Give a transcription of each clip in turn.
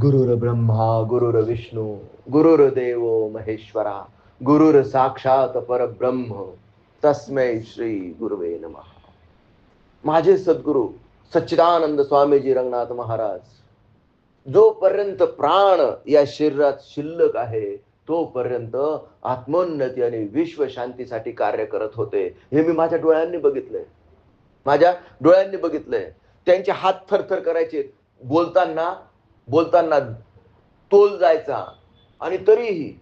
गुरुर ब्रह्मा गुरुर विष्णू गुरुर देव महेश्वरा गुरुर साक्षात परब्रह्म. तस्मै श्री गुरुवे नमः. माझे सद्गुरु सच्चिदानंद स्वामीजी रंगनाथ महाराज जोपर्यंत प्राण या शरीरात शिल्लक आहे तोपर्यंत आत्मोन्नती आणि विश्व शांतीसाठी कार्य करत होते हे मी माझ्या डोळ्यांनी बघितलंय. माझ्या डोळ्यांनी बघितलंय. त्यांचे हात थरथर करायचे. बोलताना बोलताना तोल जायचा. आणि तरीही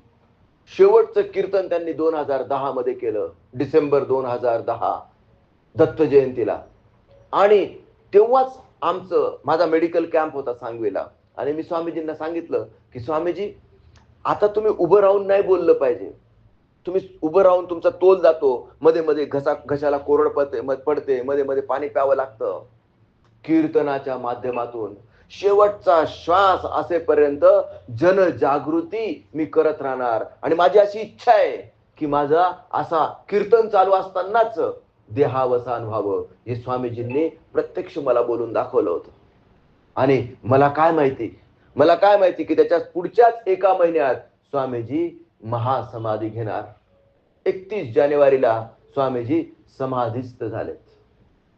शेवटचं कीर्तन त्यांनी दोन हजार दहा मध्ये केलं. डिसेंबर दोन हजार दहा दत्त जयंतीला. आणि तेव्हाच आमचं माझा मेडिकल कॅम्प होता सांगवीला. आणि मी स्वामीजींना सांगितलं की स्वामीजी आता तुम्ही उभं राहून नाही बोललं पाहिजे. तुम्ही उभं राहून तुमचा तोल जातो. मध्ये मध्ये घसा घशाला कोरड पडते पडते. मध्ये मध्ये पाणी प्यावं लागतं. कीर्तनाच्या माध्यमातून शेवटचा श्वास असेपर्यंत जनजागृती मी करत राहणार. आणि माझी अशी इच्छा आहे की माझा असा कीर्तन चालू असतानाच देहावसान व्हावं. हे स्वामीजींनी प्रत्यक्ष मला बोलून दाखवलं होतं. आणि मला काय माहिती? मला काय माहिती की त्याच्या पुढच्याच एका महिन्यात स्वामीजी महासमाधी घेणार. एकतीस जानेवारीला स्वामीजी समाधीस्थ झालेत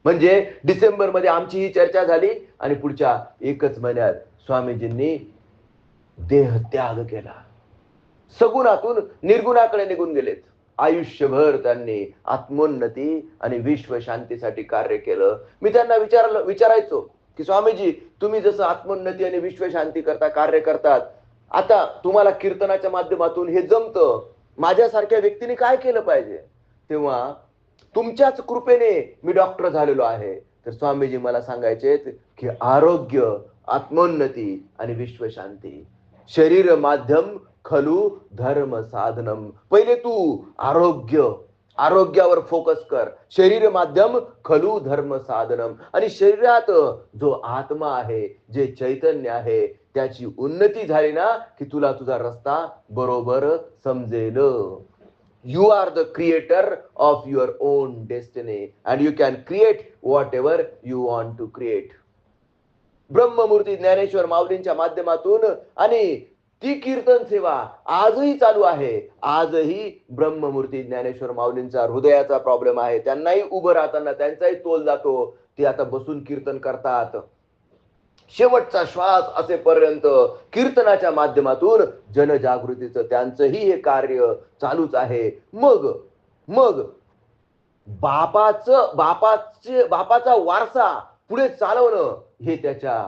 म्हणजे डिसेंबरमध्ये आमची ही चर्चा झाली आणि पुढच्या एकच महिन्यात स्वामीजींनी देह त्याग केला. सगुणातून निर्गुणाकडे निघून गेलेत. आयुष्यभर त्यांनी आत्मोन्नती आणि विश्व शांतीसाठी कार्य केलं. मी त्यांना विचारलं विचारायचो की स्वामीजी तुम्ही जसं आत्मोन्नती आणि विश्व शांती करता कार्य करतात आता तुम्हाला कीर्तनाच्या माध्यमातून हे जमतं. माझ्यासारख्या व्यक्तीने काय केलं पाहिजे? तेव्हा तुमच्याच कृपेने मी डॉक्टर झालेलो आहे. तर स्वामीजी मला सांगायचे की आरोग्य आत्मोन्नती आणि विश्वशांती. शरीर माध्यम खलू धर्म साधनम. पहिले तू आरोग्य आरोग्यावर फोकस कर. शरीर माध्यम खलू धर्म साधनम. आणि शरीरात जो आत्मा आहे जे चैतन्य आहे त्याची उन्नती झाली ना की तुला तुझा रस्ता बरोबर समजेल. You are the creator of your own destiny and you can create whatever you want to create. ब्रह्ममूर्ती Dnyaneshwar माऊलींच्या माध्यमातून आणि ती कीर्तन सेवा आजही चालू आहे. आजही ब्रह्ममूर्ती ज्ञानेश्वर माऊलींचा हृदयाचा प्रॉब्लेम आहे. त्यांनाही उभं राहताना त्यांचाही तोल जातो. ते आता बसून कीर्तन करतात. शेवटचा श्वास असेपर्यंत कीर्तनाच्या माध्यमातून जनजागृतीचं त्यांचंही हे कार्य चालूच आहे. मग मग बापाचं बापाचे बापाचा वारसा पुढे चालवणं हे त्याच्या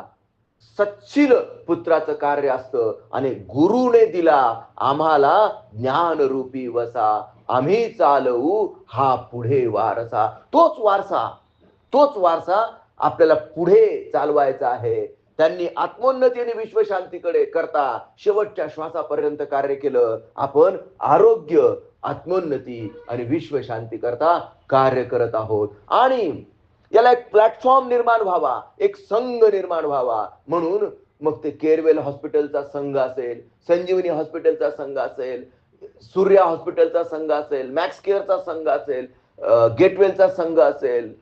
सच्शील पुत्राचं कार्य असतं आणि गुरुने दिला आम्हाला ज्ञानरूपी वसा. आम्ही चालवू हा पुढे वारसा. तोच वारसा तोच वारसा आपल्याला पुढे चालवायचं आहे. त्यांनी आत्मोन्नती आणि विश्वशांतीकडे करता शेवटच्या श्वासापर्यंत कार्य केलं. आपण आरोग्य आत्मोन्नती आणि विश्वशांती करता कार्य करत आहोत. आणि याला एक प्लॅटफॉर्म निर्माण व्हावा एक संघ निर्माण व्हावा. म्हणून मग ते केरवेल हॉस्पिटलचा संघ असेल संजीवनी हॉस्पिटलचा संघ असेल सूर्या हॉस्पिटलचा संघ असेल मॅक्स केअरचा संघ असेल गेटवेलचा संघ असेल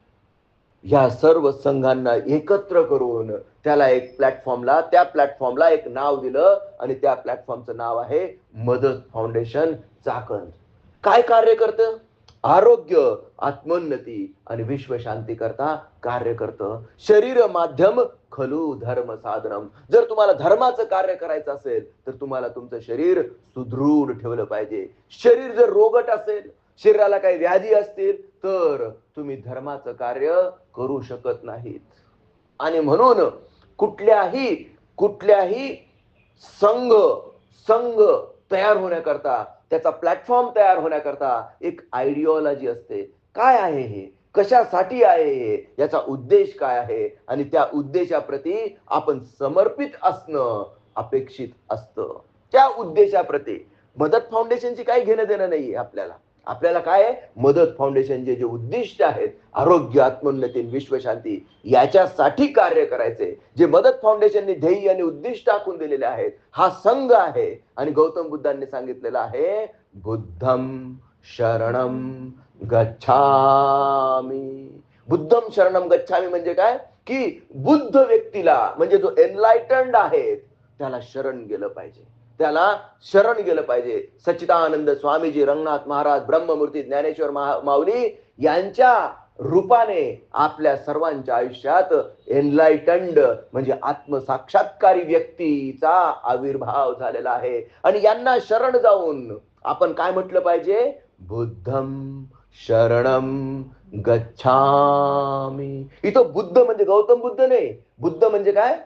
ह्या सर्व संघांना एकत्र करून त्याला एक प्लॅटफॉर्मला त्या प्लॅटफॉर्मला एक नाव दिलं आणि त्या प्लॅटफॉर्मचं नाव आहे मदत फाउंडेशन चाकण. काय कार्य करतं? आरोग्य आत्मोन्नती आणि विश्वशांती करता कार्य करतं. शरीर माध्यम खलू धर्म साधनम. जर तुम्हाला धर्माचं कार्य करायचं असेल तर तुम्हाला तुमचं शरीर सुदृढ ठेवलं पाहिजे. शरीर जर रोगट असेल शरीराला काही व्याधी असतील तर तुम्ही धर्माचं कार्य करू शकत नाहीत. आणि म्हणून कुठल्याही कुठल्याही संघ संघ तयार होण्याकरता त्याचा प्लॅटफॉर्म तयार होण्याकरता एक आयडिओलॉजी असते. काय आहे हे? कशासाठी आहे हे? याचा उद्देश काय आहे? आणि त्या उद्देशाप्रती आपण समर्पित असणं अपेक्षित असतं. त्या उद्देशाप्रती. मदत फाउंडेशनची काही घेणं देणं नाहीये आपल्याला. आपल्याला काय मदत फाउंडेशनचे जे उद्दिष्ट आहेत आरोग्य आत्मोन्नती विश्वशांती याच्यासाठी कार्य करायचे. जे मदत फाउंडेशनने ध्येय आणि उद्दिष्ट आखून दिलेले आहेत हा संघ आहे. आणि गौतम बुद्धांनी सांगितलेलं आहे बुद्धम शरणम गच्छामी. बुद्धम शरणम गच्छामी म्हणजे काय? की बुद्ध व्यक्तीला म्हणजे जो एनलायटन्ड आहेत त्याला शरण गेलं पाहिजे. त्याला शरण गेलं पाहिजे. सच्चिदानंद स्वामीजी रंगनाथ महाराज ब्रह्ममूर्ती ज्ञानेश्वर माऊली यांच्या रूपाने आपल्या सर्वांच्या आयुष्यात एनलाइटंड म्हणजे आत्मसाक्षात्कारी व्यक्तीचा आविर्भाव झालेला आहे. आणि यांना शरण जाऊन आपण काय म्हटलं पाहिजे? बुद्धम शरणम गच्छामी. इथं बुद्ध म्हणजे गौतम बुद्ध नाही. बुद्ध म्हणजे काय?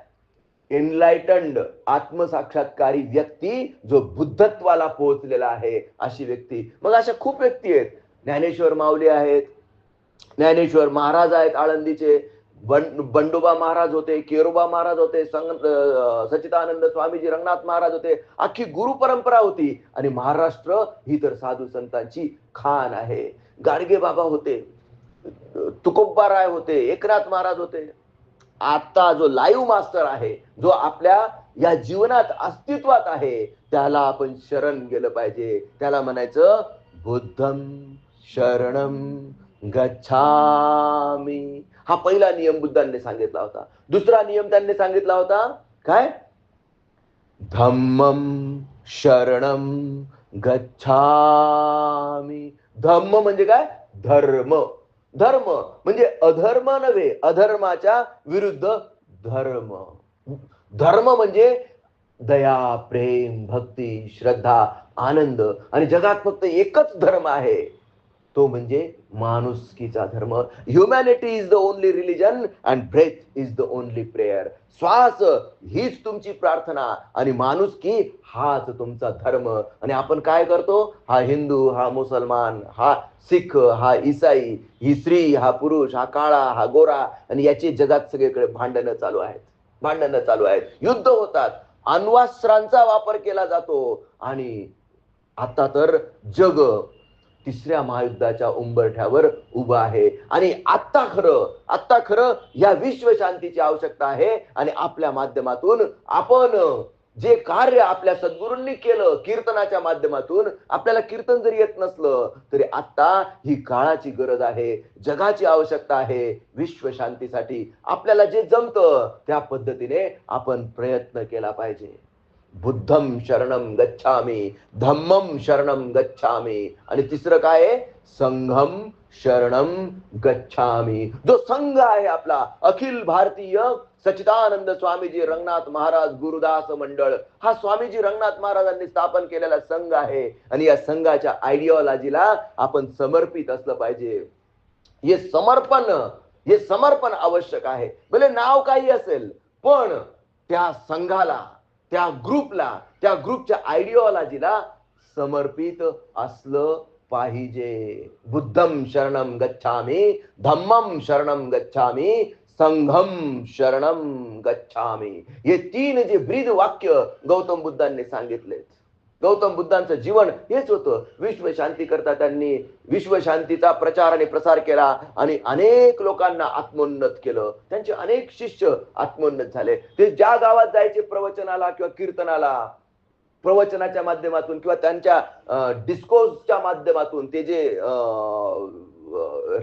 एनलायटंड आत्मसाक्षात्कारी व्यक्ती जो बुद्धत्वाला पोहोचलेला आहे अशी व्यक्ती. मग अशा खूप व्यक्ती आहेत. ज्ञानेश्वर माऊली आहेत. ज्ञानेश्वर महाराज आहेत आळंदीचे. बंडोबा महाराज होते केरोबा महाराज होते संग सचितानंद स्वामीजी रंगनाथ महाराज होते. अख्खी गुरु परंपरा होती. आणि महाराष्ट्र ही तर साधू संतांची खान आहे. गाडगे बाबा होते. तुकोब्बा राय होते. एकनाथ महाराज होते. आता जो लाईव्ह मास्टर आहे जो आपल्या या जीवनात अस्तित्वात आहे त्याला आपण शरण गेलं पाहिजे. त्याला म्हणायचं बुद्धम शरणम गच्छामी. हा पहिला नियम बुद्धांनी सांगितला होता. दुसरा नियम त्यांनी सांगितला होता काय? धम्मम शरणम गच्छामी. धम्म म्हणजे काय? धर्म. धर्म. म्हणजे अधर्म नव्हे अधर्माच्या विरुद्ध धर्म. धर्म म्हणजे दया प्रेम भक्ती श्रद्धा आनंद. आणि जगात फक्त एकच धर्म आहे. तो म्हणजे माणुसकीचा धर्म. Humanity is the only religion and breath is the only prayer श्वास हीच तुमची प्रार्थना आणि माणुसकी हाच तुमचा धर्म. आणि आपण काय करतो? हा हिंदू हा मुसलमान हा सिख हा इसाई ही स्त्री हा पुरुष हा काळा हा गोरा आणि याची जगात सगळीकडे भांडणं चालू आहेत. भांडणं चालू आहेत. युद्ध होतात. अण्वास्त्रांचा वापर केला जातो. आणि आता तर जग तिसऱ्या महायुद्धाच्या उंबरठ्यावर उभं आहे. आणि आत्ता खरं आत्ता खरं या विश्वशांतीची आवश्यकता आहे. आणि आपल्या माध्यमातून आपण जे कार्य आपल्या सद्गुरूंनी केलं कीर्तनाच्या माध्यमातून आपल्याला कीर्तन जरी येत नसलं तरी आता ही काळाची गरज आहे जगाची आवश्यकता आहे. विश्वशांतीसाठी आपल्याला जे जमतं त्या पद्धतीने आपण प्रयत्न केला पाहिजे. बुद्धम शरणम गच्छामी धम्मम शरणम गच्छामी. आणि तिसरं काय आहे? संघम शरणम गच्छामी. जो संघ आहे आपला अखिल भारतीय सच्चिदानंद स्वामीजी रंगनाथ महाराज गुरुदास मंडळ हा स्वामीजी रंगनाथ महाराजांनी स्थापन केलेला संघ आहे. आणि या संघाच्या आयडिओलॉजीला आपण समर्पित असलं पाहिजे. हे समर्पण हे समर्पण आवश्यक आहे. भले नाव काही असेल पण त्या संघाला त्या ग्रुपला त्या ग्रुपच्या आयडिओलॉजीला समर्पित असलं पाहिजे. बुद्धम शरणम गच्छामी धम्मम शरणम गच्छामी संघम शरणम गच्छामी. हे तीन जे ब्रीद वाक्य गौतम बुद्धांनी सांगितलेत. गौतम बुद्धांचं जीवन हेच होतं. विश्व शांती करता त्यांनी विश्व शांतीचा प्रचार आणि प्रसार केला आणि अनेक लोकांना आत्मोन्नत केलं. त्यांचे अनेक शिष्य आत्मोन्नत झाले. ते ज्या गावात जायचे प्रवचनाला किंवा कीर्तनाला प्रवचनाच्या माध्यमातून किंवा त्यांच्या डिस्कोजच्या माध्यमातून ते जे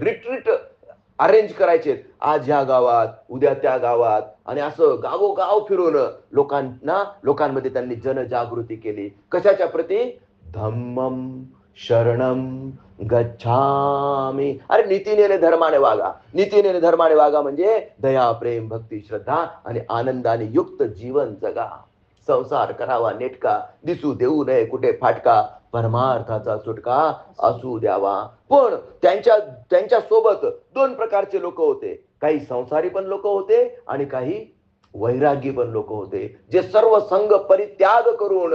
रिट्रीट अरेंज करायचे आज ह्या गावात उद्या त्या गावात आणि असं गावोगाव फिरून लोकांना लोकांमध्ये त्यांनी जनजागृती केली. कशाच्या प्रती? धम्मम शरणम गच्छामी. अरे नीतीने धर्माने वागा. नीतीने धर्माने वागा म्हणजे दया प्रेम भक्ती श्रद्धा आणि आनंदाने युक्त जीवन जगा. संसार करावा नेटका. दिसू देऊ नये कुठे फाटका. परमार्थाचा सुटका असू द्यावा. पण त्यांच्या त्यांच्यासोबत दोन प्रकारचे लोक होते. काही संसारी पण लोक होते आणि काही वैरागी पण लोक होते जे सर्व संघ परित्याग करून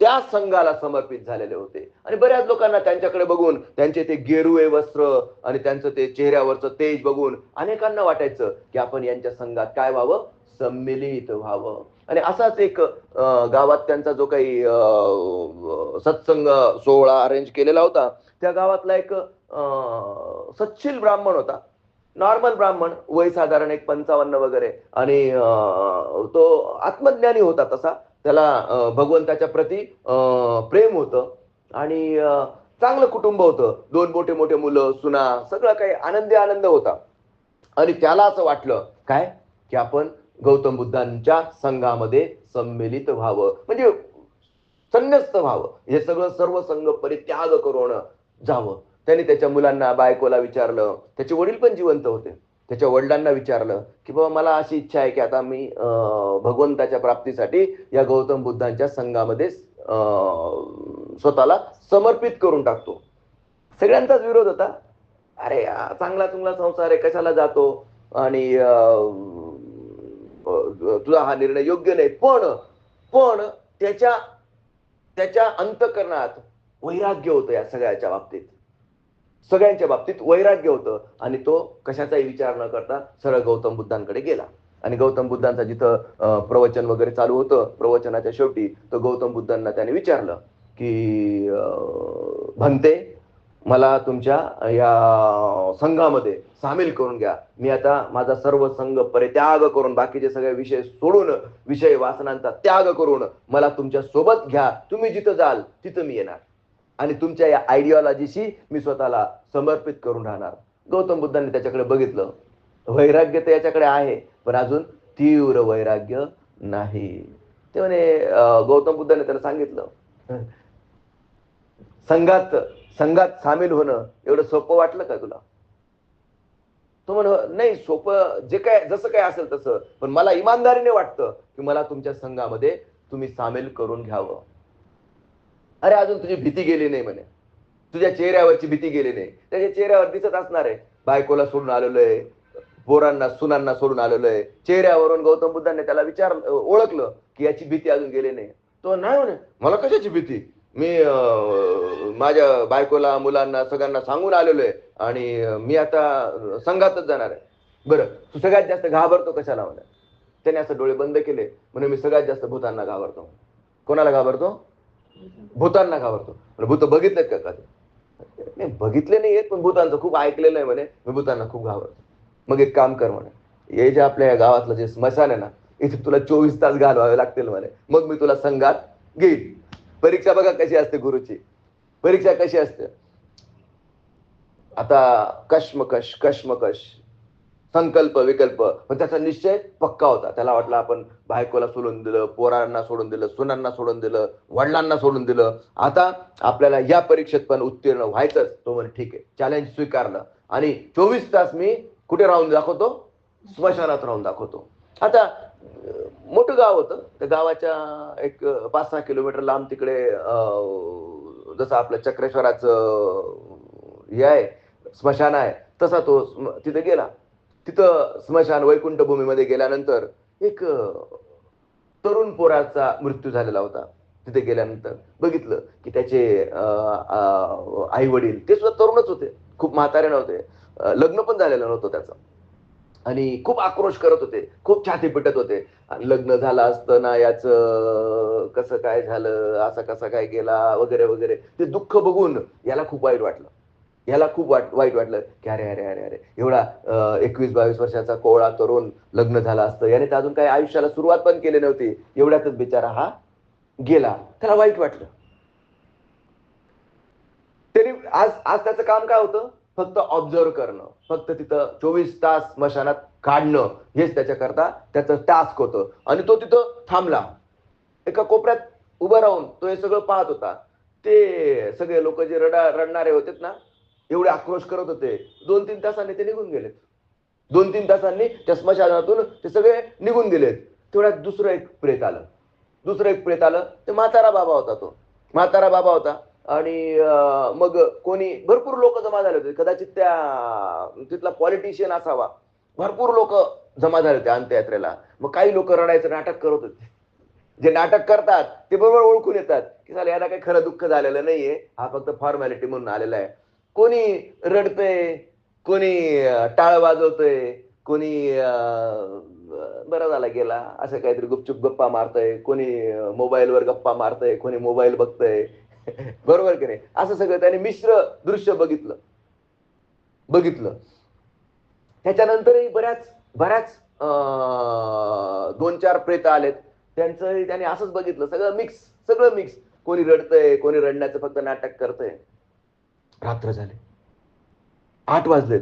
त्या संघाला समर्पित झालेले होते. आणि बऱ्याच लोकांना त्यांच्याकडे बघून त्यांचे ते गेरुवे वस्त्र आणि त्यांचं ते चेहऱ्यावरचं तेज बघून अनेकांना वाटायचं की आपण यांच्या संघात काय व्हावं? सम्मिलित व्हावं. आणि असाच एक गावात त्यांचा जो काही अं, सत्संग सोहळा अरेंज केलेला होता त्या गावातला एक अं, ब्राह्मण होता. नॉर्मल ब्राह्मण वय साधारण एक पंचावन्न वगैरे. आणि तो आत्मज्ञानी होता तसा. त्याला भगवंताच्या प्रती अं, प्रेम होतं. आणि चांगलं कुटुंब होतं. दोन मोठे मोठे मुलं सुना सगळं काही आनंदी आनंद होता. आणि त्याला असं वाटलं काय? की आपण गौतम बुद्धांच्या संघामध्ये सम्मिलित व्हावं. म्हणजे संन्यस्त व्हावं. हे सगळं सर्व संघ परित्याग करून जावं. त्यांनी त्याच्या मुलांना बायकोला विचारलं. त्याचे वडील पण जिवंत होते. त्याच्या वडिलांना विचारलं की बाबा मला अशी इच्छा आहे की आता मी अं, भगवंताच्या प्राप्तीसाठी या गौतम बुद्धांच्या संघामध्ये अं, स्वतःला समर्पित करून टाकतो. सगळ्यांचाच विरोध होता. अरे चांगला चांगला संसार आहे कशाला जातो? आणि अं, तुझा हा निर्णय योग्य नाही. पण पण त्याच्या त्याच्या अंतकरणात वैराग्य होतं या सगळ्याच्या बाबतीत. सगळ्यांच्या बाबतीत वैराग्य होतं. आणि तो कशाचाही विचार न करता सरळ गौतम बुद्धांकडे गेला. आणि गौतम बुद्धांचा जिथं प्रवचन वगैरे चालू होतं प्रवचनाच्या शेवटी तो गौतम बुद्धांना त्याने विचारलं की अं, भंते मला तुमच्या या संघामध्ये सामील करून घ्या. मी आता माझा सर्व संघ परित्याग करून बाकीचे सगळे विषय सोडून विषय वासनांचा त्याग करून मला तुमच्यासोबत घ्या. तुम्ही जिथं जाल तिथं मी येणार. आणि तुमच्या या आयडिओलॉजीशी मी स्वतःला समर्पित करून राहणार. गौतम बुद्धांनी त्याच्याकडे बघितलं. वैराग्य तर याच्याकडे आहे पण अजून तीव्र वैराग्य नाही. ते म्हणे गौतम बुद्धाने त्याला सांगितलं. संघात संघात सामील होणं एवढं सोपं वाटलं का तुला? तो म्हण नाही सोपं जे काय जसं काय असेल तसं. पण मला इमानदारीने वाटतं की मला तुमच्या संघामध्ये तुम्ही सामील करून घ्यावं. अरे अजून तुझी भीती गेली नाही म्हणे. तुझ्या चेहऱ्यावरची भीती गेली नाही. त्याच्या चेहऱ्यावर दिसत असणार आहे. बायकोला सोडून आलेलो आहे. पोरांना सुनांना सोडून आलेलो आहे. चेहऱ्यावरून गौतम बुद्धांनी त्याला विचार ओळखलं की याची भीती अजून गेली नाही. तो नाही म्हणे मला कशाची भीती? मी अं, माझ्या बायकोला मुलांना सगळ्यांना सांगून आलेलो आहे आणि मी आता संघातच जाणार आहे. बरं तू सगळ्यात जास्त घाबरतो कशाला म्हणे? त्याने असं डोळे बंद केले. म्हणे मी सगळ्यात जास्त भूतांना घाबरतो कोणाला घाबरतो? भूतांना घाबरतो. भूत बघितलेत का कधी? नाही बघितले नाही पण भूतांचं खूप ऐकलेलं आहे म्हणे. मी भूतांना खूप घाबरतो. मग एक काम कर म्हणे. हे जे आपल्या या गावातलं जे स्मशान आहे ना इथे तुला चोवीस तास घालवावे लागतील म्हणे. मग मी तुला संघात घेईन. परीक्षा बघा कशी असते गुरुची. परीक्षा कशी असते? आता कश्मकश कश्मकश. संकल्प विकल्प. पण त्याचा निश्चय पक्का होता. त्याला वाटलं आपण बायकोला सोडून दिलं पोरांना सोडून दिलं सुनांना सोडून दिलं वडिलांना सोडून दिलं. आता आपल्याला या परीक्षेत पण उत्तीर्ण व्हायचंच. तो म्हणे ठीक आहे. चॅलेंज स्वीकारलं. आणि चोवीस तास मी कुठे राहून दाखवतो? स्मशानात राहून दाखवतो. आता मोठं गाव होतं. त्या गावाच्या एक पाच सहा किलोमीटर लांब तिकडे अं, जसं आपलं चक्रेश्वराचं हे आहे स्मशान आहे तसा तो तिथे गेला. तिथं स्मशान वैकुंठभूमीमध्ये गेल्यानंतर एक तरुण पोराचा मृत्यू झालेला होता. तिथे गेल्यानंतर बघितलं की त्याचे आई वडील ते सुद्धा तरुणच होते. खूप म्हातारे नव्हते. लग्न पण झालेलं नव्हतं त्याचं. आणि खूप आक्रोश करत होते. खूप छाती पिटत होते. आणि लग्न झालं असतं ना याचं कसं काय झालं असा कसा काय गेला वगैरे वगैरे. ते दुःख बघून याला खूप वाईट वाटलं. याला खूप वाट वाईट वाटलं. की अरे अरे अरे अरे एवढा एकवीस बावीस वर्षाचा कोवळा तरुण लग्न झाला असतं. याने तर अजून काही आयुष्याला सुरुवात पण केली नव्हती. एवढ्यातच बिचारा हा गेला. त्याला वाईट वाटलं. तरी आज आज त्याचं काम काय होतं? फक्त ऑब्झर्व करणं. फक्त तिथं चोवीस तास मशानात काढणं. हेच त्याच्याकरता त्याचं टास्क होतं. आणि तो तिथं थांबला. एका कोपऱ्यात उभं राहून तो हे सगळं पाहत होता. ते सगळे लोक जे रडा रडणारे होते ना एवढे आक्रोश करत होते. दोन तीन तासांनी ते निघून गेलेत. दोन तीन तासांनी त्या स्मशानातून ते सगळे निघून गेलेत. तेवढ्यात दुसरं एक प्रेत आलं. दुसरं एक प्रेत आलं. ते म्हातारा बाबा होता तो. म्हातारा बाबा होता. आणि मग कोणी भरपूर लोक जमा झाले होते. कदाचित त्या तिथला पॉलिटिशियन असावा. भरपूर लोक जमा झाले होते अंत्ययात्रेला. मग काही लोक रडायचं नाटक करत होते. जे नाटक करतात ते बरोबर ओळखून येतात. की साला याला काही खरं दुःख झालेलं नाहीये. हा फक्त फॉर्मॅलिटी म्हणून आलेला आहे. कोणी रडतंय कोणी टाळ वाजवतय कोणी अं, बरं झाला गेला असं काहीतरी गुपचूप गप्पा मारतय कोणी मोबाईलवर गप्पा मारतय कोणी मोबाईल बघतय. बरोबर की नाही? असं सगळं त्याने मिश्र दृश्य बघितलं. बघितलं. त्याच्यानंतरही बऱ्याच बऱ्याच दोन चार प्रेत आलेत. त्यांचं त्याने असंच बघितलं. सगळं मिक्स सगळं मिक्स. कोणी रडतंय कोणी रडण्याचं फक्त नाटक करतंय. रात्र झाले आठ वाजलेत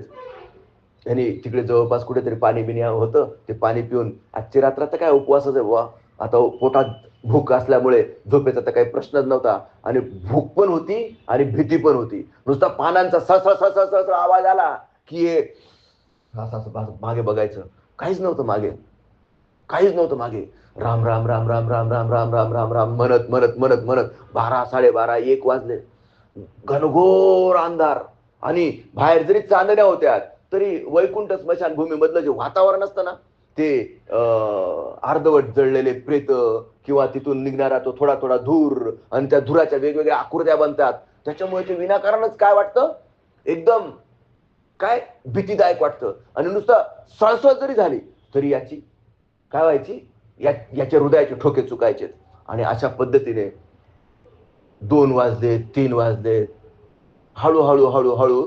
त्यांनी तिकडे जवळपास कुठेतरी पाणी बिणी होतं ते पाणी पिऊन आजची रात्र तर काय उपवासच आहे वा आता पोटात भूक असल्यामुळे झोपेचा तर काही प्रश्नच नव्हता आणि भूक पण होती आणि भीती पण होती नुसता पानांचा सळ सळ सळ आवाज आला की हे मागे बघायचं काहीच नव्हतं मागे काहीच नव्हतं मागे राम राम राम राम राम राम राम राम राम राम म्हणत म्हणत म्हणत म्हणत बारा साडेबारा एक वाजले घनघोर अंधार. आणि बाहेर जरी चांदण्या होत्या तरी वैकुंठ स्मशानभूमीमधलं जे वातावरण असतं ना ते अं, अर्धवट जळलेले प्रेत किंवा तिथून निघणारा तो थोडा थोडा धूर आणि त्या धुराच्या वेगवेगळ्या आकृत्या बनतात. त्याच्यामुळे ते विनाकारणच काय वाटतं? एकदम काय भीतीदायक वाटतं? आणि नुसतं सळसळ जरी झाली तरी याची काय व्हायची? या याच्या हृदयाचे ठोके चुकायचे आणि अशा पद्धतीने दोन वाजले तीन वाजले. हळूहळू हळूहळू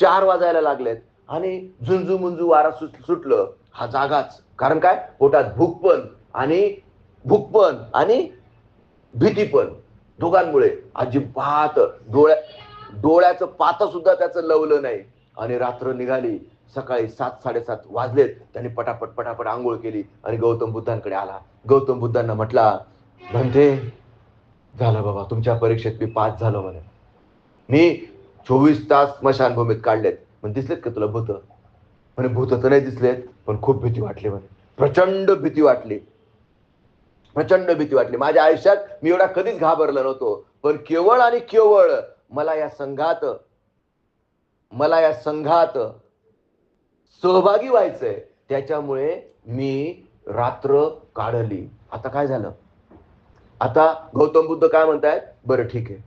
चार वाजायला लागलेत. आणि झुंजू मुंजू वारा सुट सुटलं. हा जागाच. कारण काय? पोटात भूक पण आणि भूक पण आणि भीती पण दोघांमुळे. अजिबात डोळ्या डोळ्याचं पात सुद्धा त्याचं लवलं नाही. आणि रात्र निघाली. सकाळी सात साडेसात वाजलेत. त्यांनी पटापट पटापट आंघोळ केली आणि गौतम बुद्धांकडे आला. गौतम बुद्धांना म्हटला म्हणते झालं बाबा तुमच्या परीक्षेत मी पास झालो म्हणे. मी चोवीस तास स्मशानभूमीत काढलेत. पण दिसलेत का तुला भूत? म्हणे भूत तर नाही दिसलेत पण खूप भीती वाटली म्हणे. प्रचंड भीती वाटली. प्रचंड भीती वाटली. माझ्या आयुष्यात मी एवढा कधीच घाबरलो नव्हतो. पण केवळ आणि केवळ मला या संघात मला या संघात सहभागी व्हायचंय. त्याच्यामुळे मी रात्र काढली. आता काय झालं? आता गौतम बुद्ध काय म्हणतायत? बरं ठीक आहे.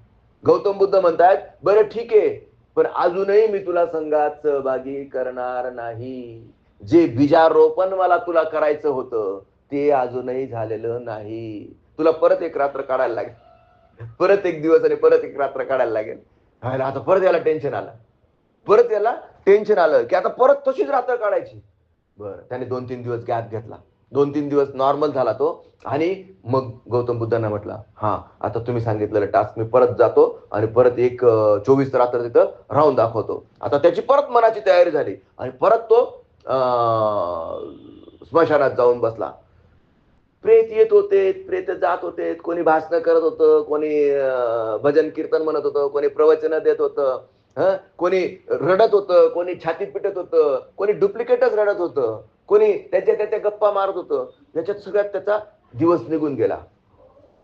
गौतम बुद्ध म्हणतायत बरं ठीक आहे पण अजूनही मी तुला संघात सहभागी करणार नाही. जे बीजारोपण मला तुला करायचं होतं ते अजूनही झालेलं नाही. तुला परत एक रात्र काढायला लागेल. परत एक दिवस आणि परत एक रात्र काढायला लागेल. आता परत याला टेन्शन आलं. परत याला टेन्शन आलं की आता परत तशीच रात्र काढायची. बरं त्याने दोन तीन दिवस गॅप घेतला. दोन तीन दिवस नॉर्मल झाला तो. आणि मग गौतम बुद्धांना म्हटला हा आता तुम्ही सांगितलेलं टास्क मी परत जातो आणि परत एक चोवीस रात्र तिथं राहून दाखवतो. आता त्याची परत मनाची तयारी झाली आणि परत तो स्मशानात जाऊन बसला. प्रेत येत होते प्रेत जात होते कोणी भाषण करत होतं कोणी भजन कीर्तन म्हणत होतं कोणी प्रवचन देत होतं कोणी रडत होतं कोणी छाती पिटत होतं कोणी डुप्लिकेटच रडत होतं. कोणी त्याच्या त्याच्या गप्पा मारत होतं. त्याच्यात सगळ्यात त्याचा दिवस निघून गेला.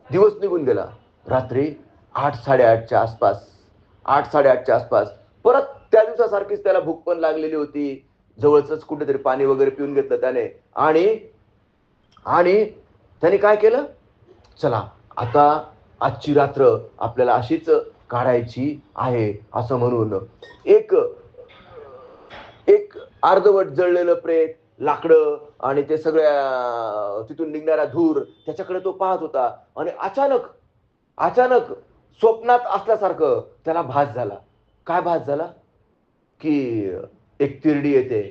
दिवस निघून गेला. रात्री आठ साडेआठच्या आसपास आठ साडेआठच्या आसपास. परत त्या दिवसासारखीच त्याला भूक पण लागलेली होती. जवळच कुठेतरी पाणी वगैरे पिऊन घेतलं त्याने. आणि आणि त्याने काय केलं? चला आता आजची रात्र आपल्याला अशीच काढायची आहे असं म्हणून एक एक अर्धवट जळलेलं प्रेत लाकडं आणि ते सगळ्या तिथून निघणारा धूर त्याच्याकडे तो पाहत होता. आणि अचानक अचानक स्वप्नात असल्यासारखं त्याला भास झाला. काय भास झाला? की एक तिरडी येते.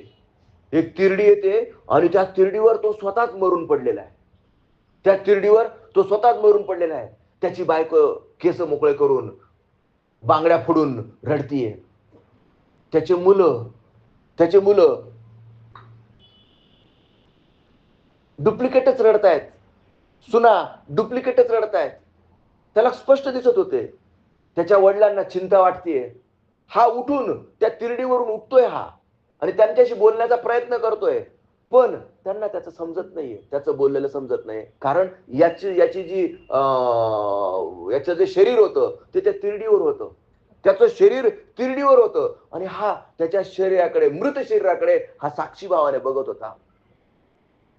एक तिरडी येते आणि त्या तिरडीवर तो स्वतःच मरून पडलेला आहे. त्या तिरडीवर तो स्वतःच मरून पडलेला आहे. त्याची बायको केस मोकळे करून बांगड्या फोडून रडतीये. त्याचे मुलं त्याचे मुलं डुप्लिकेटच रडतायत. सुना डुप्लिकेटच रडतायत. त्याला स्पष्ट दिसत होते. त्याच्या वडिलांना चिंता वाटतेय. हा उठून त्या तिरडीवरून उठतोय हा. आणि त्यांच्याशी बोलण्याचा प्रयत्न करतोय. पण त्यांना त्याचं समजत नाहीये. त्याचं बोललेलं समजत नाही कारण याची याची जी अं, याचं जे शरीर होतं ते त्या तिरडीवर होतं. त्याचं शरीर तिरडीवर होतं. आणि हा त्याच्या शरीराकडे मृत शरीराकडे हा साक्षी भावाने बघत होता.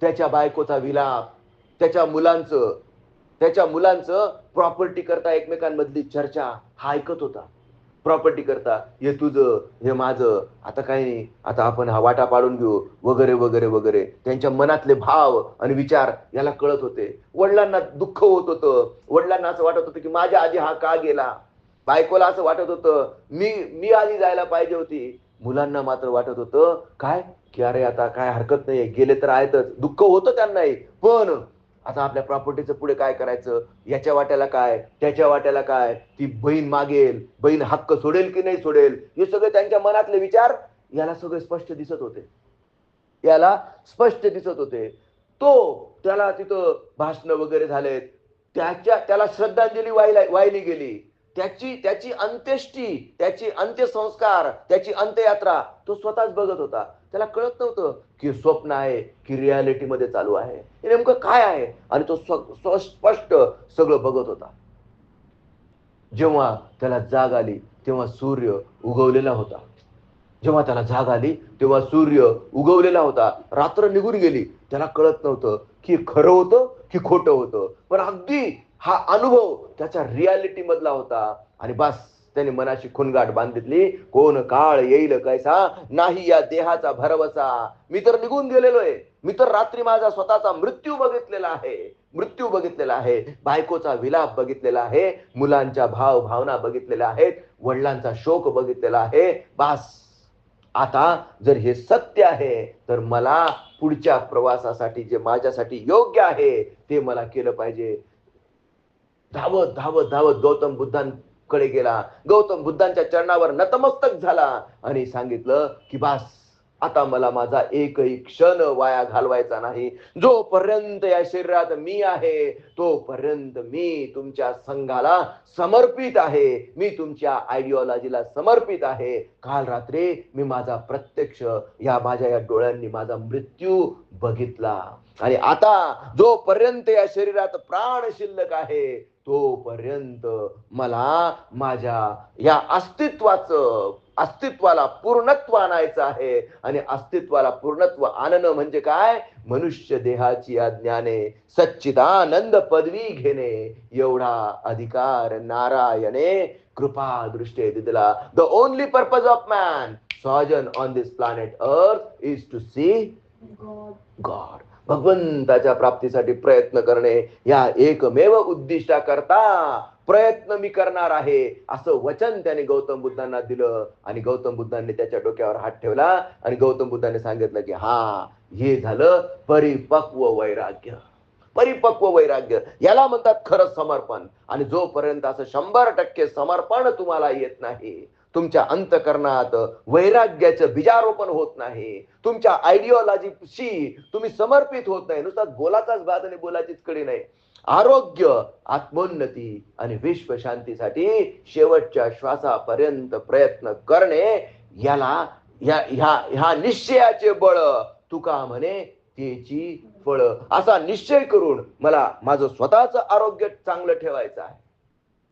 त्याच्या बायकोचा विलाप त्याच्या मुलांचं त्याच्या मुलांचं प्रॉपर्टी करता एकमेकांमधली चर्चा हा ऐकत होता. प्रॉपर्टी करता हे तुझं हे माझं आता काही नाही आता आपण हा वाटा पाडून घेऊ वगैरे वगैरे वगैरे. त्यांच्या मनातले भाव आणि विचार याला कळत होते. वडिलांना दुःख होत होतं. वडिलांना असं वाटत होतं की माझ्या आधी हा का गेला? बायकोला असं वाटत होतं मी मी आधी जायला पाहिजे होती. मुलांना मात्र वाटत होतं काय? की अरे आता काय हरकत नाही गेले तर आहेतच. दुःख होतं त्यांनाही. पण आता आपल्या प्रॉपर्टीचं पुढे काय करायचं? याच्या वाट्याला काय? त्याच्या वाट्याला काय? ती बहीण मागेल. बहीण हक्क सोडेल की नाही सोडेल? हे सगळे त्यांच्या मनातले विचार याला सगळे स्पष्ट दिसत होते. याला स्पष्ट दिसत होते. तो त्याला तिथं भाषण वगैरे झालेत. त्याच्या त्याला श्रद्धांजली वाहिला वाहिली गेली. त्याची त्याची अंत्येष्टी त्याची अंत्यसंस्कार त्याची अंत्ययात्रा तो स्वतःच बघत होता. त्याला कळत नव्हतं की स्वप्न आहे की रियालिटी मध्ये चालू आहे. हे नेमकं काय आहे? आणि तो स्व- स्पष्ट सगळं बघत होता. जेव्हा त्याला जाग आली तेव्हा सूर्य उगवलेला होता. जेव्हा त्याला जाग आली तेव्हा सूर्य उगवलेला होता. रात्र निघून गेली. त्याला कळत नव्हतं की खरं होतं की खोटं होतं. पण अगदी हा अनुभव त्याच्या रियालिटी मधला होता. आणि बस त्याने मनाशी खुणगाठ बांधितली. कोण काळ येईल कैसा? नाही या देहाचा भरवसा. मी तर निघून गेलेलो आहे मी तर रात्री माझा स्वतःचा मृत्यू बघितलेला आहे. मृत्यू बघितलेला आहे. बायकोचा विलाप बघितलेला आहे. मुलांच्या भाव भावना बघितलेल्या आहेत. वडिलांचा शोक बघितलेला आहे. बास आता जर हे सत्य आहे तर मला पुढच्या प्रवासासाठी जे माझ्यासाठी योग्य आहे ते मला केलं पाहिजे. धावत धावत धावत गौतम बुद्धांकडे गेला. गौतम बुद्धांच्या चरणावर नतमस्तक झाला आणि सांगितलं की बास आता मला माझा एकही क्षण वाया घालवायचा नाही. जोपर्यंत या शरीरात मी आहे तोपर्यंत मी तुमच्या संघाला समर्पित आहे. मी तुमच्या आयडिओलॉजीला समर्पित आहे. काल रात्री मी माझा प्रत्यक्ष या माझ्या या डोळ्यांनी माझा मृत्यू बघितला. आणि आता जोपर्यंत या शरीरात प्राण शिल्लक आहे तोपर्यंत मला माझ्या या अस्तित्वाचं अस्तित्वाला पूर्णत्व आणायचं आहे. आणि अस्तित्वाला पूर्णत्व आणणं म्हणजे काय? मनुष्य देहाची अज्ञाने सच्चिदानंद पदवी घेणे. एवढा अधिकार नारायणे कृपा दृष्टे दिला. The only purpose of man sojourn on this planet earth is to see. God भगवंताच्या प्राप्तीसाठी प्रयत्न करणे या एकमेव उद्दिष्टाकरता प्रयत्न मी करणार आहे. असं वचन त्याने गौतम बुद्धांना दिलं आणि गौतम बुद्धांनी त्याच्या डोक्यावर हात ठेवला आणि गौतम बुद्धांनी सांगितलं की हा हे झालं परिपक्व वैराग्य. परिपक्व वैराग्य. याला म्हणतात खरं समर्पण. आणि जोपर्यंत असं शंभर टक्के समर्पण तुम्हाला येत नाही तुमच्या अंतकरणात वैराग्याचं बीजारोपण होत नाही. तुमच्या आयडिओलॉजीशी तुम्ही समर्पित होत नाही. नुसता बोलाचाच बाद आणि बोलाचीच कडी नाही. आरोग्य आत्मोन्नती आणि विश्व शांतीसाठी शेवटच्या श्वासापर्यंत प्रयत्न करणे याला या ह्या ह्या निश्चयाचे बळ. तुका म्हणे त्याची फळ. असा निश्चय करून मला माझं स्वतःच आरोग्य चांगलं ठेवायचं आहे.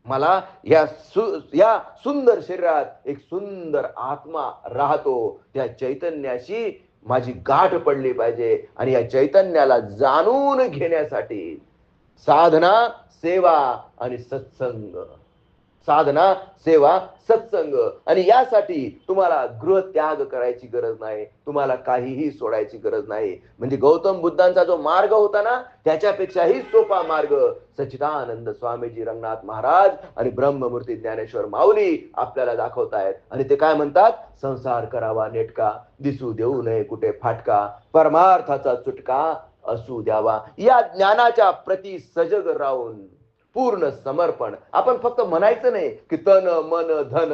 मला या सु या सुंदर शरीरात एक सुंदर आत्मा राहतो. त्या चैतन्याशी माझी गाठ पडली पाहिजे आणि या चैतन्याला जाणून घेण्यासाठी साधना सेवा आणि सत्संग. साधना सेवा सत्संग. आणि यासाठी तुम्हाला गृह त्याग करायची गरज नाही. तुम्हाला काहीही सोडायची गरज नाही. म्हणजे गौतम बुद्धांचा जो मार्ग होता ना त्याच्यापेक्षाही सोपा मार्ग. सचिदानंद स्वामीजी रंगनाथ महाराज आणि ब्रह्ममूर्ती ज्ञानेश्वर माऊली आपल्याला दाखवतायत. आणि ते काय म्हणतात? संसार करावा नेटका दिसू देऊ नये कुठे फाटका परमार्थाचा चुटका असू द्यावा. या ज्ञानाच्या प्रती सजग राहून पूर्ण समर्पण. आपण फक्त म्हणायचं नाही की तन मन धन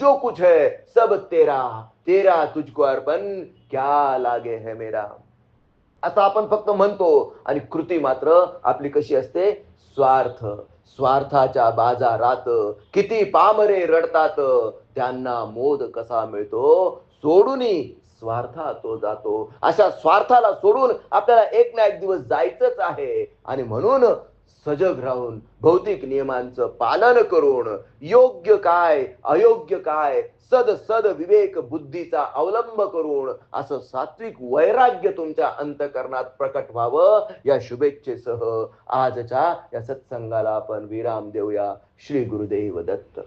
जो कुछ है सब तेरा. तेरा तुझको अर्पण क्या लागे है मेरा. असं आपण फक्त म्हणतो आणि कृती मात्र आपली कशी असते? स्वार्थ. स्वार्थाच्या बाजारात किती पामरे रडतात त्यांना मोद कसा मिळतो? सोडूनही स्वार्था तो जातो. अशा स्वार्थाला सोडून आपल्याला एक ना एक दिवस जायचंच आहे. आणि म्हणून सजग राहून भौतिक नियमांचं पालन करून योग्य काय अयोग्य काय सद सद विवेक बुद्धीचा अवलंब करून असं सात्विक वैराग्य तुमच्या अंतकरणात प्रकट व्हावं. या शुभेच्छेसह आजच्या या सत्संगाला आपण विराम देऊया. श्री गुरुदेव दत्त.